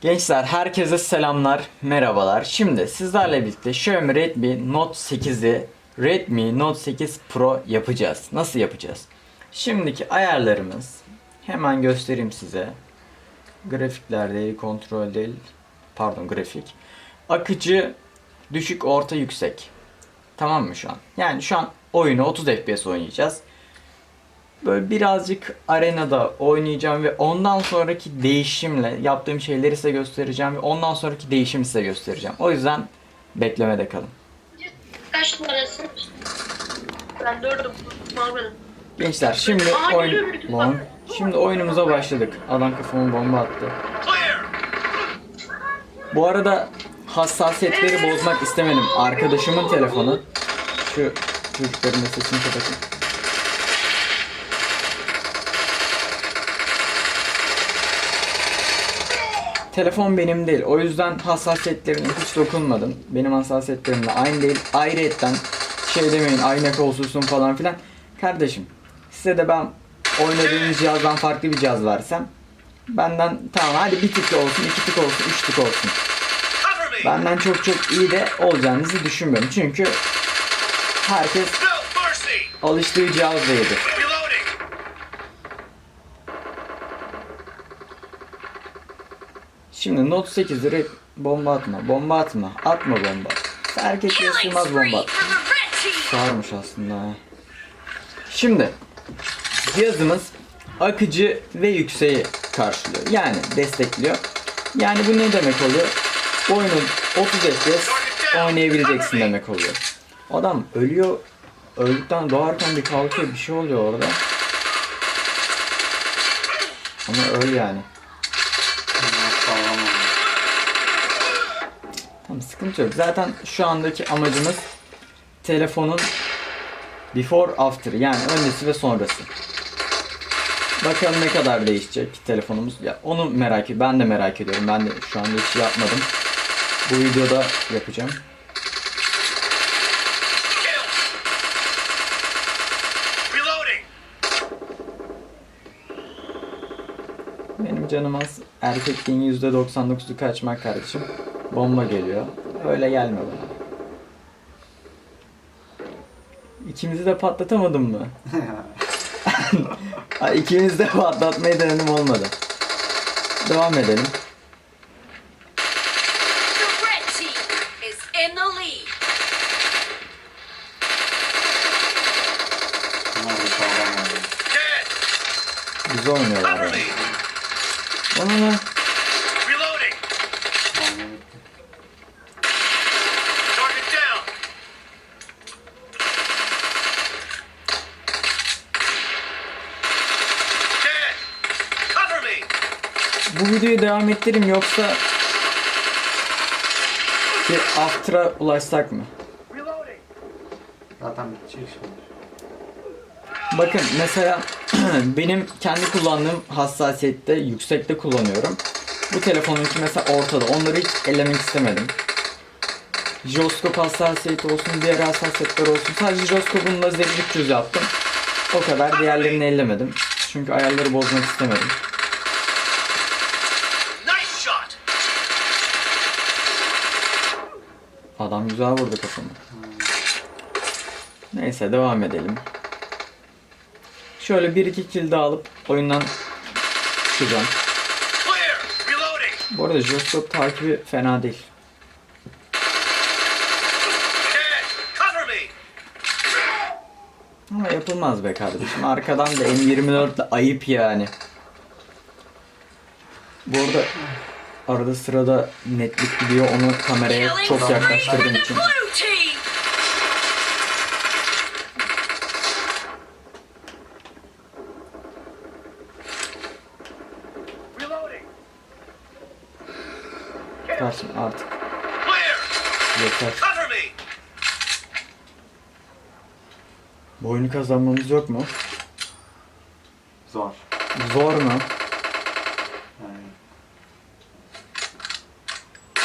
Gençler herkese selamlar, merhabalar. Şimdi sizlerle birlikte Xiaomi Redmi Note 8'i Redmi Note 8 Pro yapacağız. Nasıl yapacağız? Şimdiki ayarlarımız hemen göstereyim size. Grafikler değil, kontrol değil. Pardon grafik. Akıcı, düşük, orta, yüksek. Tamam mı şu an? Yani şu an oyunu 30 FPS oynayacağız. Böyle birazcık arenada oynayacağım ve ondan sonraki değişimle yaptığım şeyleri size göstereceğim ve ondan sonraki değişimi size göstereceğim. O yüzden beklemede kalın. Kaç numarasın? Ben dördüm. Pardon. Gençler şimdi Aa, oyun. Lan, şimdi oyunumuza başladık. Adam kafama bomba attı. Bu arada hassasiyetleri bozmak istemedim. Arkadaşımın telefonu. Şu çocukların da sesini kapatayım. Telefon benim değil. O yüzden hassasiyetlerine hiç dokunmadım. Benim hassasiyetlerimle aynı değil. Ayrıyetten şey demeyin aynı kolsuzsun falan filan. Kardeşim size de ben oynadığınız cihazdan farklı bir cihaz versem benden tamam hadi bir tık olsun, iki tık olsun, üç tık olsun. Benden çok çok iyi de olacağınızı düşünmüyorum. Çünkü herkes alıştığı cihazla yedir. Şimdi Note 8'leri bomba atma, bomba atma, atma bomba. Erkekliğe sığmaz bomba atma. Sarmış aslında. Şimdi cihazımız akıcı ve yükseği karşılıyor. Yani destekliyor. Yani bu ne demek oluyor? Oyunu 30 FPS oynayabileceksin demek oluyor. Adam ölüyor. Öldükten doğarken bir kalkıyor bir şey oluyor orada. Ama öl yani. Tamam sıkıntı yok. Zaten şu andaki amacımız telefonun before after yani öncesi ve sonrası. Bakalım ne kadar değişecek telefonumuz. Ya onu merak ediyorum. Ben de merak ediyorum. Ben de şu anda hiç yapmadım. Bu videoda yapacağım. Benim canım az. Erkekliğin %99'u kaçmak kardeşim. Bomba geliyor. Öyle gelme bana. İkimizi de patlatamadım mı? İkimiz de patlatmayı denedim olmadı. Devam edelim. Bu videoyu devam ettireyim yoksa bir after'a ulaşsak mı? Zaten bitecek şimdi. Bakın mesela benim kendi kullandığım hassasiyette yüksekte kullanıyorum. Bu telefonunki mesela ortada. Onları hiç ellemek istemedim. Jiroskop hassasiyeti olsun, diğer hassasiyetler olsun. Sadece jiroskopun lazeri 300 yaptım. O kadar. Diğerlerini ellemedim. Çünkü ayarları bozmak istemedim. Adam güzel vurdu kafamı. Neyse devam edelim. Şöyle bir iki kill daha alıp oyundan çıkacağım. Bu arada jiroskop takibi fena değil. Ama yapılmaz be kardeşim. Arkadan da M24 ile ayıp yani. Bu arada arada sırada netlik gidiyor. Onu kameraya çok yaklaştırdığım için. Kardeşim artık yeter. Bu oyunu kazanmamız yok mu? Zor. Zor mu?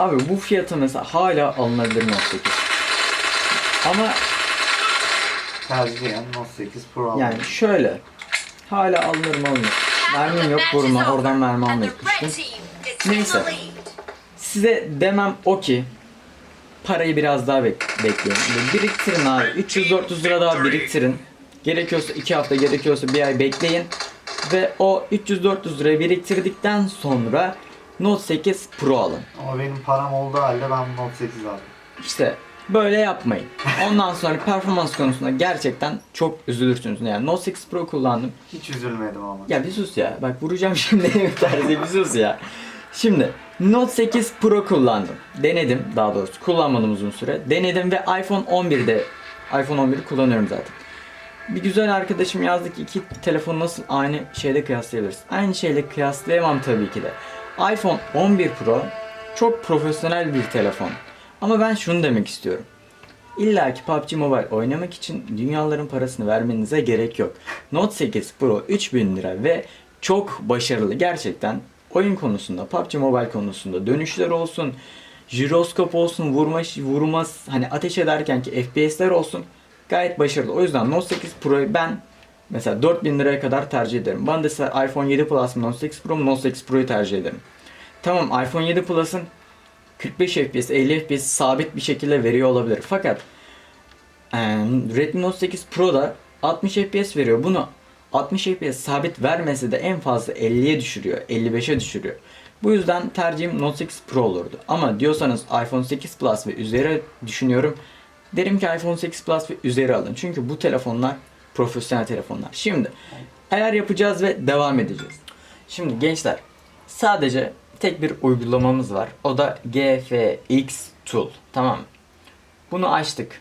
Abi bu fiyata mesela hala alınabilir Note 8. Ama tercihen Note 8 Pro aldım. yani şöyle. Hala alınır mı alınır. Mermim yok over, Oradan mermi red gitmiştim. Neyse. Size demem o ki parayı biraz daha bek bekleyin. Biriktirin abi. 300-400 lira daha biriktirin. Gerekiyorsa 2 hafta, gerekiyorsa bir ay bekleyin. Ve o 300-400 lirayı biriktirdikten sonra Note 8 Pro alın. Ama benim param olduğu halde ben Note 8 aldım. İşte böyle yapmayın. Ondan sonra performans konusunda gerçekten çok üzülürsünüz. Yani Note 8 Pro kullandım. Hiç üzülmedim ama. Ya bir sus ya. Bak vuracağım şimdi terzi bir sus ya. Şimdi Note 8 Pro kullandım. Denedim daha doğrusu. Kullanmadım uzun süre. Denedim ve iPhone 11'de iPhone 11'i kullanıyorum zaten. Bir güzel arkadaşım yazdı ki iki telefonu nasıl aynı şeyde kıyaslayabiliriz? Aynı şeyle kıyaslayamam tabii ki de. iPhone 11 Pro çok profesyonel bir telefon. Ama ben şunu demek istiyorum. İlla ki PUBG Mobile oynamak için dünyaların parasını vermenize gerek yok. Note 8 Pro 3000 lira ve çok başarılı gerçekten oyun konusunda, PUBG Mobile konusunda dönüşler olsun, jiroskop olsun, vurma vurma hani ateş ederken ki FPS'ler olsun gayet başarılı. O yüzden Note 8 Pro'yu ben mesela 4000 liraya kadar tercih ederim. Ben de iPhone 7 Plus mı Note 8 Pro mu Note 8 Pro'yu tercih ederim. Tamam iPhone 7 Plus'ın 45 FPS, 50 FPS sabit bir şekilde veriyor olabilir. Fakat Redmi Note 8 Pro da 60 FPS veriyor. Bunu 60 FPS sabit vermesi de en fazla 50'ye düşürüyor, 55'e düşürüyor. Bu yüzden tercihim Note 8 Pro olurdu. Ama diyorsanız iPhone 8 Plus ve üzeri düşünüyorum. Derim ki iPhone 8 Plus ve üzeri alın. Çünkü bu telefonlar profesyonel telefonlar. Şimdi eğer yapacağız ve devam edeceğiz. Şimdi gençler sadece tek bir uygulamamız var. O da GFX Tool. Tamam mı? Bunu açtık.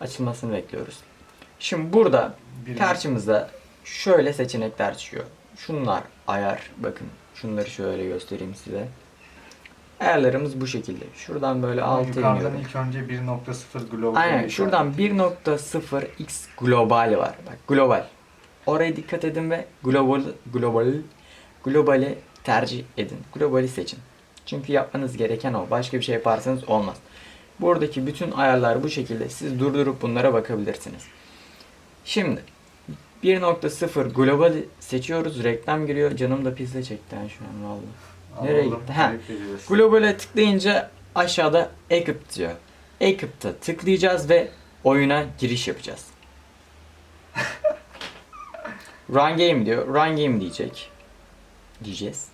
Açılmasını bekliyoruz. Şimdi burada karşımızda şöyle seçenekler çıkıyor. Şunlar ayar. Bakın şunları şöyle göstereyim size. Ayarlarımız bu şekilde. Şuradan böyle alta Yukarıdan iniyorum. ilk önce 1.0 global. Aynen şuradan 1.0x global var. Bak global. Oraya dikkat edin ve global global globali tercih edin. Globali seçin. Çünkü yapmanız gereken o. Başka bir şey yaparsanız olmaz. Buradaki bütün ayarlar bu şekilde. Siz durdurup bunlara bakabilirsiniz. Şimdi 1.0 globali seçiyoruz. Reklam giriyor. Canım da pizza çekti ha şu an vallahi. Nereye gitti? Ha. Globale tıklayınca aşağıda Egypt diyor. Egypt'a tıklayacağız ve oyuna giriş yapacağız. Run game diyor. Run game diyecek. Diyeceğiz.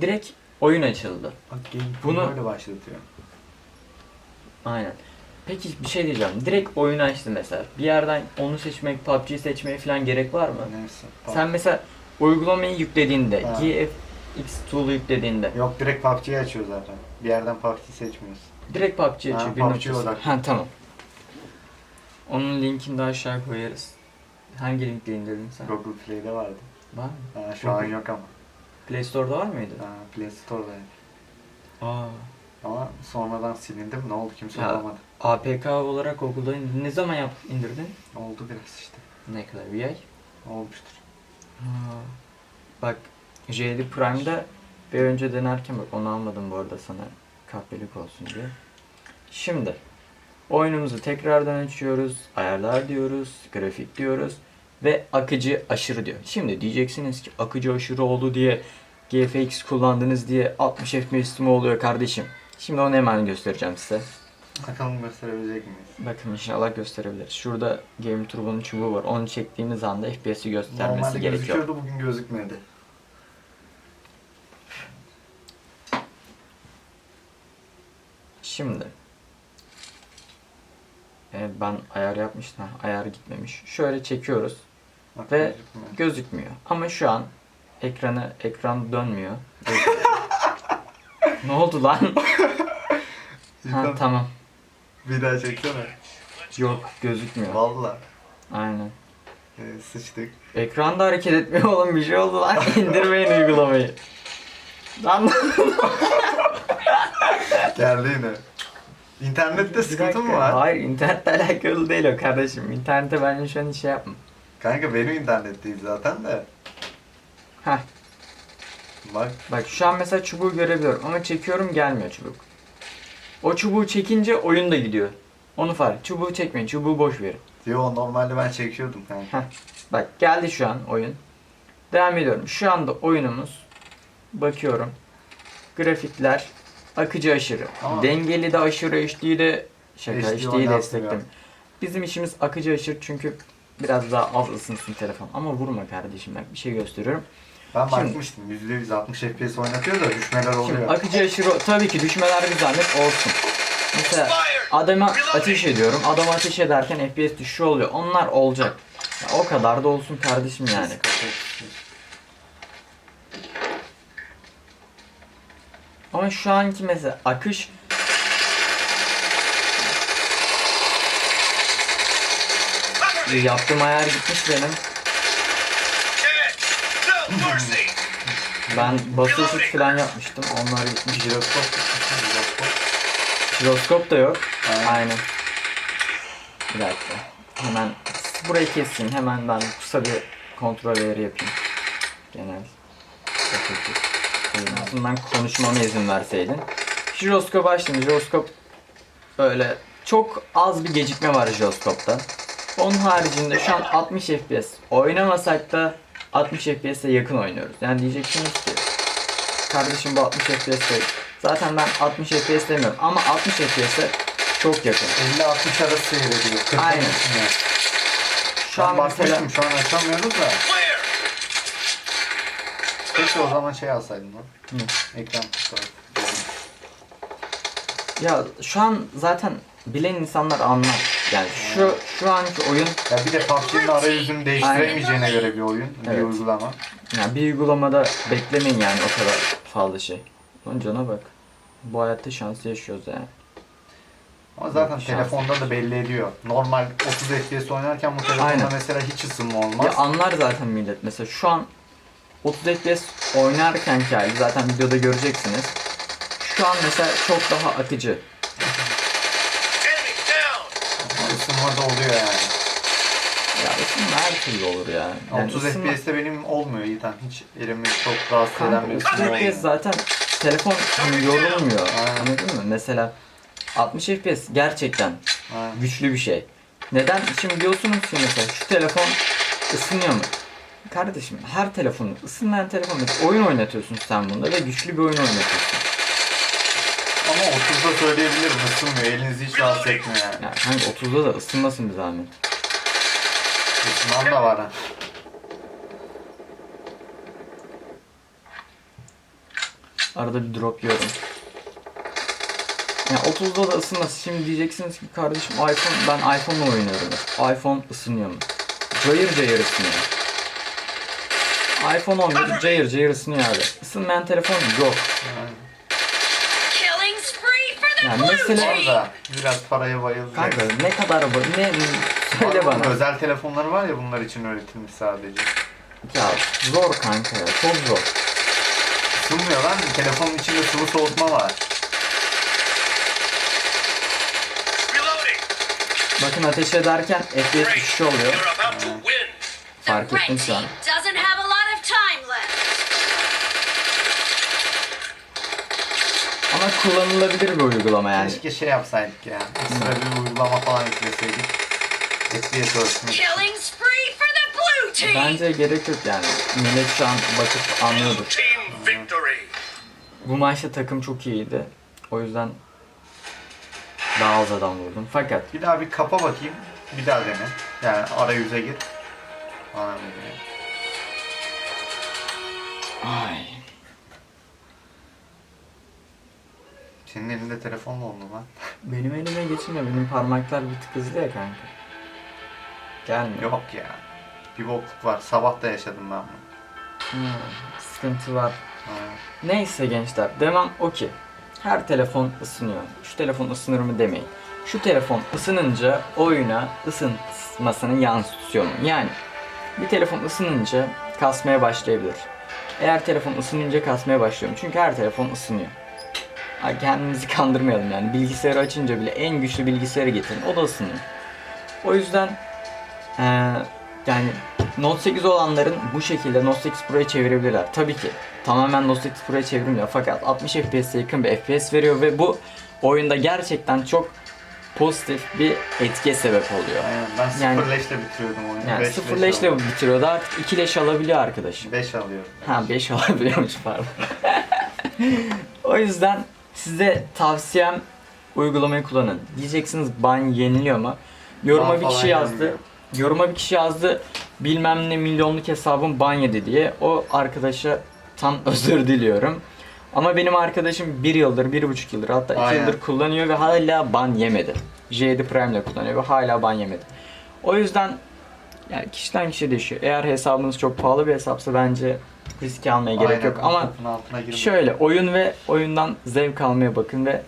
Direkt oyun açıldı. Bak Bunu... böyle başlatıyor. Aynen. Peki bir şey diyeceğim. Direkt oyun açtı mesela. Bir yerden onu seçmek, PUBG seçmeye falan gerek var mı? Neyse. Sen mesela uygulamayı yüklediğinde. GF X2'lu yüklediğinde. Yok direkt PUBG'yi açıyor zaten. Bir yerden PUBG seçmiyorsun. Direkt PUBG açıyor. Ha, PUBG olarak. Ha tamam. Onun linkini de aşağı koyarız. Hangi linkle indirdin sen? Google Play'de vardı. Var mı? Ha, şu Google. an yok ama. Play Store'da var mıydı? Ha, Play Store'da. Aa. Ama sonradan silindim. Ne oldu kimse ya, bulamadı. APK olarak Google'da indirdin. Ne zaman yap indirdin? Oldu biraz işte. Ne kadar? Bir ay? Olmuştur. Ha. Bak JD Prime'da bir önce denerken bak onu almadım bu arada sana kahpelik olsun diye. Şimdi oyunumuzu tekrardan açıyoruz. Ayarlar diyoruz. Grafik diyoruz. Ve akıcı aşırı diyor. Şimdi diyeceksiniz ki akıcı aşırı oldu diye GFX kullandınız diye 60 FPS mi oluyor kardeşim? Şimdi onu hemen göstereceğim size. Bakalım gösterebilecek miyiz? Bakın inşallah gösterebilir. Şurada Game Turbo'nun çubuğu var. Onu çektiğimiz anda FPS'i göstermesi Normalde gerekiyor. gözüküyordu bugün gözükmedi. Şimdi. Evet ben ayar yapmıştım. Ha, ayar gitmemiş. Şöyle çekiyoruz Bak, ve gözükmüyor. gözükmüyor. Ama şu an ekranı ekran dönmüyor. ne oldu lan? ha tamam. Bir daha çeksene. Yok gözükmüyor. Valla. Aynen. Ee, sıçtık. Ekranda hareket etmiyor oğlum bir şey oldu lan. İndirmeyin uygulamayı. Lan Geldi yine. İnternette sıkıntı mı var? Hayır internetle alakalı değil o kardeşim. İnternete bence şu an hiç şey yapma. Kanka benim internet değil zaten de. Heh. Bak Bak şu an mesela çubuğu görebiliyorum ama çekiyorum gelmiyor çubuk. O çubuğu çekince oyun da gidiyor. Onu fark. Çubuğu çekmeyin. Çubuğu boş verin. yo normalde ben çekiyordum kanka. Heh. Bak geldi şu an oyun. Devam ediyorum. Şu anda oyunumuz bakıyorum. Grafikler akıcı aşırı. Ama- Dengeli de aşırı, HD'yi de şaka, HD HD'yi oynatmıyor. desteklim. Bizim işimiz akıcı aşırı çünkü biraz daha az ısınsın telefon. Ama vurma kardeşim bak bir şey gösteriyorum. Ben Şimdi- bakmıştım %100 60 FPS oynatıyor da düşmeler Şimdi oluyor. akıcı aşırı tabii ki düşmeler bir zahmet olsun. Mesela adama ateş ediyorum. Adama ateş ederken FPS düşüşü oluyor. Onlar olacak. Ya o kadar da olsun kardeşim yani. Ama şu anki mesela akış yaptığım ayar gitmiş benim. Ben basılı tut falan yapmıştım. Onlar gitmiş. Jiroskop. Jiroskop. Da yok. Aynen. Aynen. Bir dakika. Hemen burayı keseyim. Hemen ben kısa bir kontrol ayarı yapayım. Genel. Bakayım. En azından konuşmama izin verseydin. Jiroskop açtım. Jiroskop böyle çok az bir gecikme var jiroskopta. Onun haricinde şu an 60 FPS. Oynamasak da 60 FPS'e yakın oynuyoruz. Yani diyeceksiniz ki kardeşim bu 60 FPS değil. Zaten ben 60 FPS demiyorum ama 60 FPS'e çok yakın. 50-60 arası seyrediyor. 40 Aynen. Şu an Ben mesela şu an açamıyoruz da. Keşke o zaman şey alsaydın lan. Hı. Ekran fotoğrafı. ya şu an zaten bilen insanlar anlar. Yani şu şu anki oyun Ya bir de PUBG'nin arayüzünü değiştiremeyeceğine göre bir oyun, bir Evet. uygulama. yani bir uygulamada beklemeyin yani o kadar fazla şey. Lan cana bak. Bu hayatta şansı yaşıyoruz yani. Ama zaten Şans. telefonda da belli ediyor. Normal 30 FPS oynarken bu telefonda Aynen. mesela hiç ısınma olmaz. Ya anlar zaten millet. Mesela şu an 30 FPS oynarken hali zaten videoda göreceksiniz. Şu an mesela çok daha akıcı. Isınma da oluyor yani. Ya ısınma her türlü olur ya. Yani 30 ısınma- FPS'te benim olmuyor Yiğitan. Hiç elimi çok rahatsız eden bir 30 ısınma olmuyor. FPS zaten telefon hani yorulmuyor. Aynen. Anladın mı? Mesela 60 FPS gerçekten Aynen. güçlü bir şey. Neden? Şimdi diyorsunuz ki mesela şu telefon ısınıyor mu? Kardeşim her telefonu ısınmayan telefon mesela oyun oynatıyorsun sen bunda ve güçlü bir oyun oynatıyorsun. Ama 30'da söyleyebilirim ısınmıyor. Elinizi hiç rahatsız etmiyor yani. Yani kanka 30'da da ısınmasın bir zahmet. Isınan da var ha. Arada bir drop yiyorum. Yani 30'da da ısınması. Şimdi diyeceksiniz ki kardeşim iPhone ben iPhone'la oynuyorum. iPhone ısınıyor mu? Cayır cayır ısınıyor. iPhone 11 cayır cayır ısınıyor abi. Isınmayan telefon yok. Yani. Mesela-. Orada biraz paraya bayılacak. Kanka ne kadar bu ne söyle bana. Özel telefonları var ya bunlar için üretilmiş sadece. Ya zor kanka ya çok zor. Isınmıyor lan. Telefonun içinde sıvı soğutma var. Reloading. Bakın ateş ederken FPS düşüşü oluyor. You're about to win. The Fark ettim şu an. team doesn't have Ama kullanılabilir bir uygulama yani. Keşke şey yapsaydık ya. Ekstra bir uygulama falan. Killing spree for the blue team. Bence gerek yok yani. Millet şu an bakıp anlıyordur. Bu maçta takım çok iyiydi. O yüzden daha az adam vurdum. Fakat Bir daha bir kapa bakayım. Bir daha dene. Yani arayüze gir. Anam ay Senin elinde telefon mu oldu lan? benim elime geçmiyor. Benim parmaklar bir tık hızlı ya kanka. Gelmiyor. Yok ya. Bir bokluk var. Sabah da yaşadım ben bunu. Hmm, sıkıntı var. Ha. Neyse gençler demem o ki her telefon ısınıyor. Şu telefon ısınır mı demeyin. Şu telefon ısınınca oyuna ısınmasını yansıtıyor mu? Yani bir telefon ısınınca kasmaya başlayabilir. Eğer telefon ısınınca kasmaya başlıyor mu? Çünkü her telefon ısınıyor. Kendimizi kandırmayalım yani. Bilgisayarı açınca bile en güçlü bilgisayarı getirin. O da ısınıyor. O yüzden eee, yani Note 8 olanların bu şekilde Note 8 Pro'ya çevirebilirler. Tabii ki tamamen Note 8 Pro'ya çevrilmiyor fakat 60 FPS'e yakın bir FPS veriyor ve bu oyunda gerçekten çok pozitif bir etkiye sebep oluyor. Aynen. Ben 0 Yani- leşle bitiriyordum oyunu. Yani Beş 0 leş leşle bitiriyordu artık 2 leş alabiliyor arkadaşım. 5 alıyorum. Ha 5 alabiliyormuş pardon. o yüzden size tavsiyem uygulamayı kullanın. Diyeceksiniz ban yeniliyor mu? Yoruma Ban bir kişi yazdı. yenmiyor. Yoruma bir kişi yazdı. Bilmem ne milyonluk hesabım ban yedi diye. O arkadaşa tam özür diliyorum. Ama benim arkadaşım 1 yıldır, 1,5 yıldır hatta 2 Aynen. yıldır kullanıyor ve hala ban yemedi. J7 Prime ile kullanıyor ve hala ban yemedi. O yüzden yani kişiden kişiye değişiyor. Eğer hesabınız çok pahalı bir hesapsa bence riske almaya gerek Aynen, yok. Ama topun altına girme. şöyle oyun ve oyundan zevk almaya bakın ve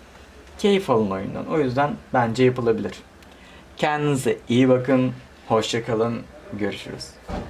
keyif alın oyundan. O yüzden bence yapılabilir. Kendinize iyi bakın. Hoşça kalın. Görüşürüz.